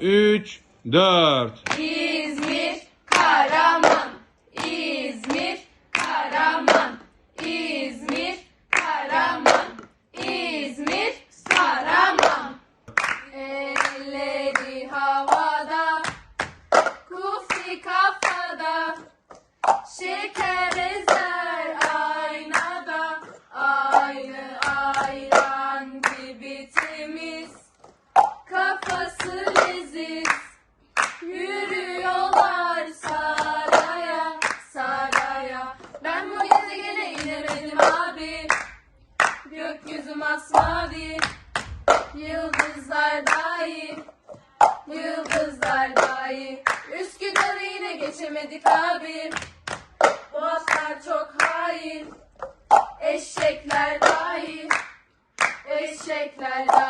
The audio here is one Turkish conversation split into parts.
3, 4. 1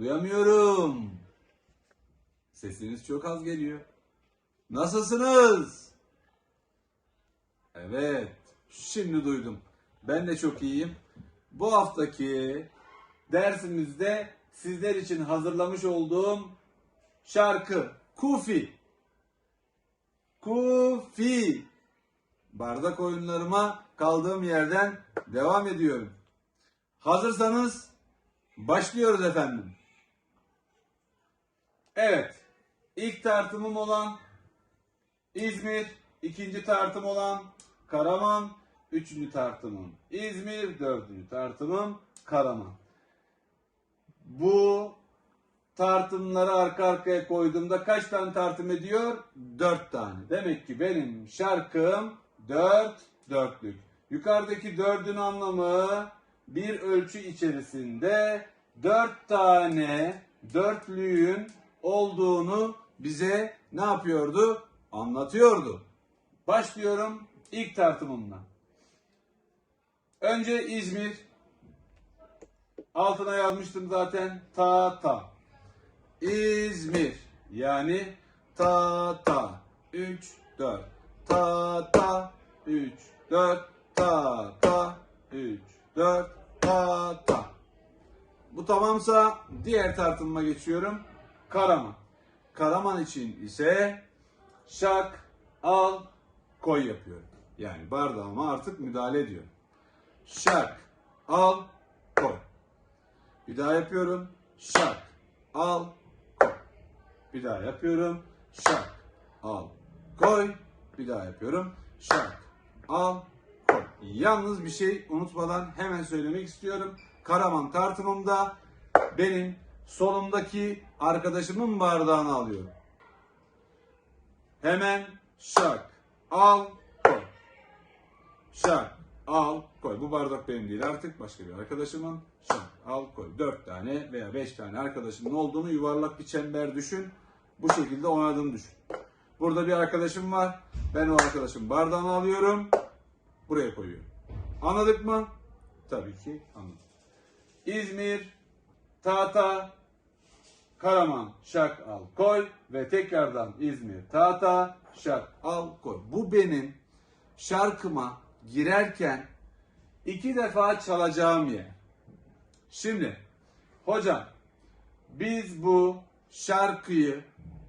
Duyamıyorum. Sesiniz çok az geliyor. Nasılsınız? Evet, şimdi duydum. Ben de çok iyiyim. Bu haftaki dersimizde sizler için hazırlamış olduğum şarkı Kufi. Kufi. Bardak oyunlarıma kaldığım yerden devam ediyorum. Hazırsanız başlıyoruz efendim. Evet. İlk tartımım olan İzmir, ikinci tartım olan Karaman, üçüncü tartımım İzmir, dördüncü tartımım Karaman. Bu tartımları arka arkaya koyduğumda kaç tane tartım ediyor? Dört tane. Demek ki benim şarkım dört dörtlük. Yukarıdaki dördün anlamı bir ölçü içerisinde dört tane dörtlüğün olduğunu bize ne yapıyordu? Anlatıyordu. Başlıyorum ilk tartımımla. Önce İzmir. Altına yazmıştım zaten. Ta ta. İzmir. Yani ta ta. 3 4. Ta ta. 3 4. Ta ta. 3 4. Ta ta. Bu tamamsa diğer tartımıma geçiyorum. Karaman. Karaman için ise şak, al, koy yapıyorum. Yani bardağıma artık müdahale ediyorum. Şak, al, koy. Bir daha yapıyorum. Şak, al, koy. Bir daha yapıyorum. Şak, al, koy. Bir daha yapıyorum. Şak, al, koy. Yalnız bir şey unutmadan hemen söylemek istiyorum. Karaman tartımımda benim solumdaki arkadaşımın bardağını alıyorum. Hemen şak, al, koy. Şak, al, koy. Bu bardak benim değil artık başka bir arkadaşımın. Şak, al, koy. Dört tane veya beş tane arkadaşımın olduğunu yuvarlak bir çember düşün. Bu şekilde oynadığını düşün. Burada bir arkadaşım var. Ben o arkadaşın bardağını alıyorum. Buraya koyuyorum. Anladık mı? Tabii ki anladık. İzmir, Tata, Karaman, Şak, Al, Koy ve tekrardan İzmir, Tata, Şak, Al, Koy. Bu benim şarkıma girerken iki defa çalacağım yer. Şimdi hocam biz bu şarkıyı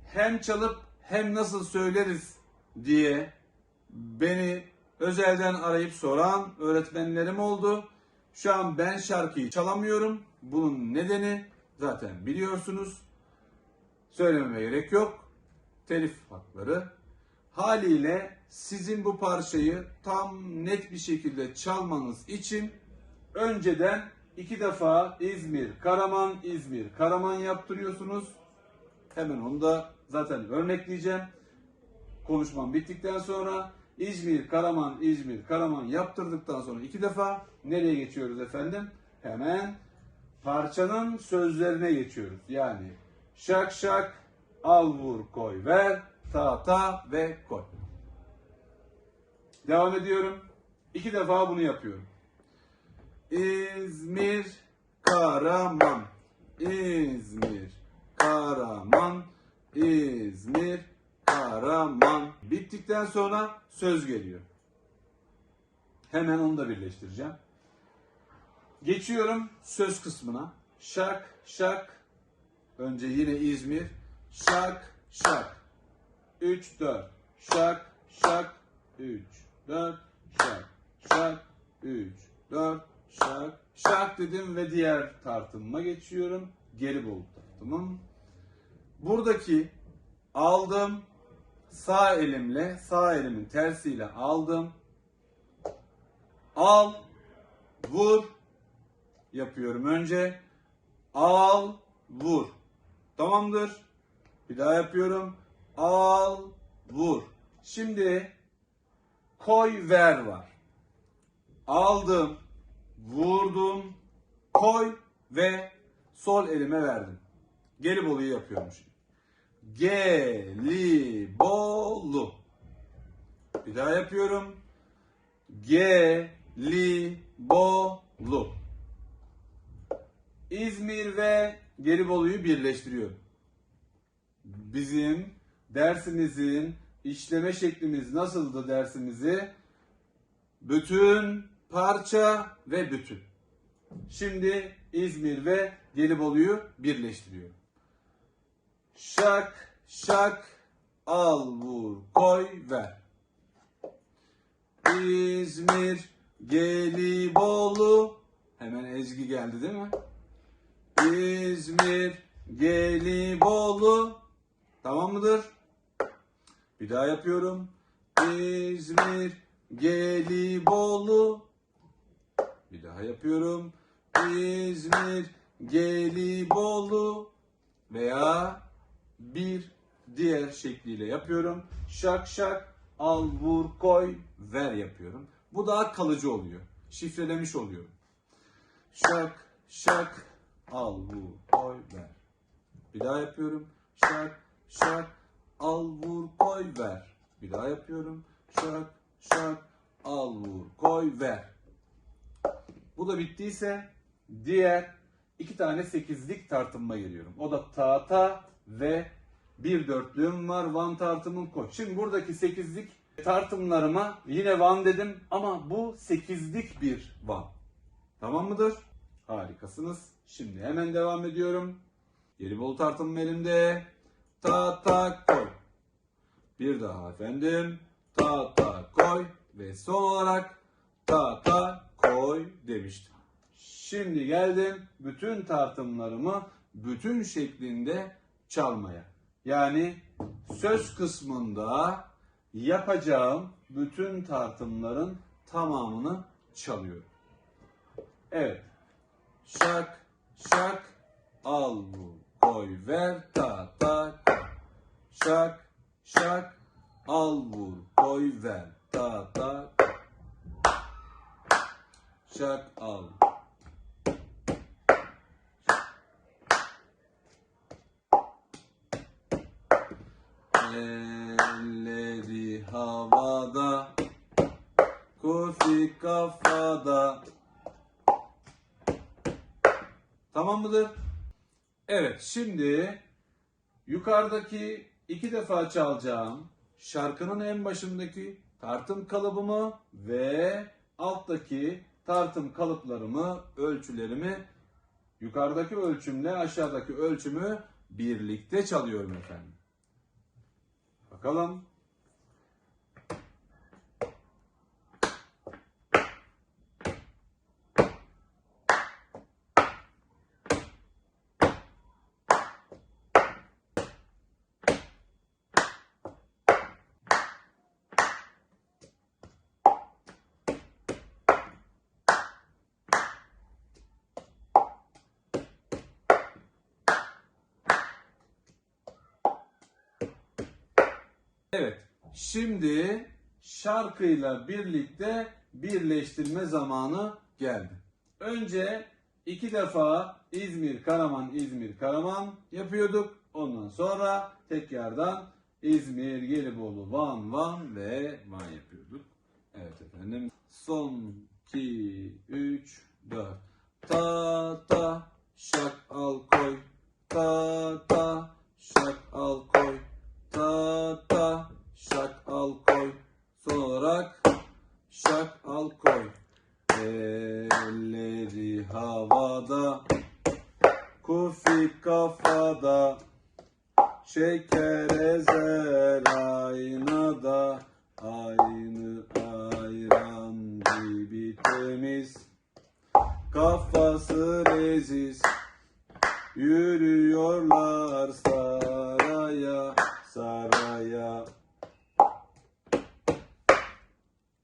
hem çalıp hem nasıl söyleriz diye beni özelden arayıp soran öğretmenlerim oldu. Şu an ben şarkıyı çalamıyorum. Bunun nedeni zaten biliyorsunuz. Söylememe gerek yok. Telif hakları. Haliyle sizin bu parçayı tam net bir şekilde çalmanız için önceden iki defa İzmir, Karaman, İzmir, Karaman yaptırıyorsunuz. Hemen onu da zaten örnekleyeceğim. Konuşmam bittikten sonra İzmir, Karaman, İzmir, Karaman yaptırdıktan sonra iki defa nereye geçiyoruz efendim? Hemen parçanın sözlerine geçiyoruz. Yani şak şak, Al vur koy ver. Ta ta ve koy. Devam ediyorum. İki defa bunu yapıyorum. İzmir, Karaman. İzmir, Karaman. İzmir, Karaman. Bittikten sonra söz geliyor. Hemen onu da birleştireceğim. Geçiyorum söz kısmına. Şak, şak. Önce yine İzmir. Şak, şak. 3, 4. Şak, şak. 3, 4. Şak, şak. 3, 4. Şak, şak dedim ve diğer tartımıma geçiyorum. Geri bol tartımım. Buradaki aldım. Sağ elimle, sağ elimin tersiyle aldım. Al, vur yapıyorum önce. Al, vur. Tamamdır. Bir daha yapıyorum. Al, vur. Şimdi koy ver var. Aldım, vurdum, koy ve sol elime verdim. Gelibolu'yu yapıyorum şimdi. Gelibolu. Bir daha yapıyorum. Gelibolu. İzmir ve Gelibolu'yu birleştiriyorum. Bizim dersimizin işleme şeklimiz nasıldı dersimizi? Bütün, parça ve bütün. Şimdi İzmir ve Gelibolu'yu birleştiriyorum. Şak, şak, al, vur, koy, ver. İzmir, Gelibolu. Hemen Ezgi geldi değil mi? İzmir, Gelibolu. Tamam mıdır? Bir daha yapıyorum. İzmir, Gelibolu. Bir daha yapıyorum. İzmir, Gelibolu. Veya bir diğer şekliyle yapıyorum. Şak şak, al vur koy ver yapıyorum. Bu daha kalıcı oluyor. Şifrelemiş oluyorum. Şak şak, al vur koy ver. Bir daha yapıyorum. Şak şak, al vur koy ver. Bir daha yapıyorum. Şak şak, al vur koy ver. Bu da bittiyse diğer iki tane sekizlik tartımma geliyorum. O da tahta ve bir dörtlüğüm var. Van tartımım koy. Şimdi buradaki sekizlik tartımlarıma yine van dedim ama bu sekizlik bir van. Tamam mıdır? Harikasınız. Şimdi hemen devam ediyorum. Gelibolu tartımım elimde. Ta ta koy. Bir daha efendim. Ta ta koy. Ve son olarak ta ta koy demiştim. Şimdi geldim bütün tartımlarımı bütün şeklinde çalmaya. Yani söz kısmında yapacağım bütün tartımların tamamını çalıyorum. Evet. Şak şak al vur koy ver ta ta koy. Şak şak al vur koy ver ta ta koy. Şak al. Elleri havada, kurfi kafada. Tamam mıdır? Evet, şimdi yukarıdaki iki defa çalacağım şarkının en başındaki tartım kalıbımı ve alttaki tartım kalıplarımı, ölçülerimi yukarıdaki ölçümle aşağıdaki ölçümü birlikte çalıyorum efendim. Bakalım. Evet. Şimdi şarkıyla birlikte birleştirme zamanı geldi. Önce iki defa İzmir, Karaman, İzmir, Karaman yapıyorduk. Ondan sonra tekrardan İzmir, Gelibolu, Van, Van ve Van yapıyorduk. Evet efendim. Son 2, 3, 4. Ta ta şak al koy. Ta ta şak al koy. Ta ta şak al koy. Son olarak şak al koy. Elleri havada. Kufi kafada. Şeker ezer aynada. Aynı ayran gibi temiz. Kafası leziz. Yürüyorlar saraya, saraya.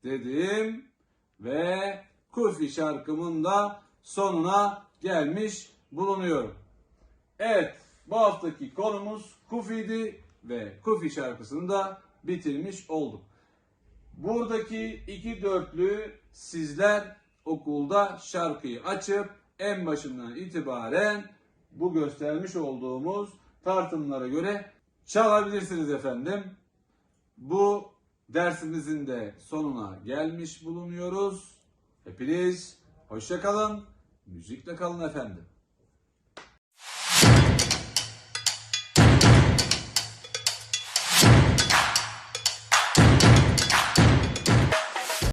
Dedim ve Kufi şarkımın da sonuna gelmiş bulunuyorum. Evet, bu haftaki konumuz Kufi'di ve Kufi şarkısını da bitirmiş olduk. Buradaki iki dörtlü sizler okulda şarkıyı açıp en başından itibaren bu göstermiş olduğumuz tartımlara göre çalabilirsiniz efendim. Bu dersimizin de sonuna gelmiş bulunuyoruz. Hepiniz hoşça kalın, müzikle kalın efendim.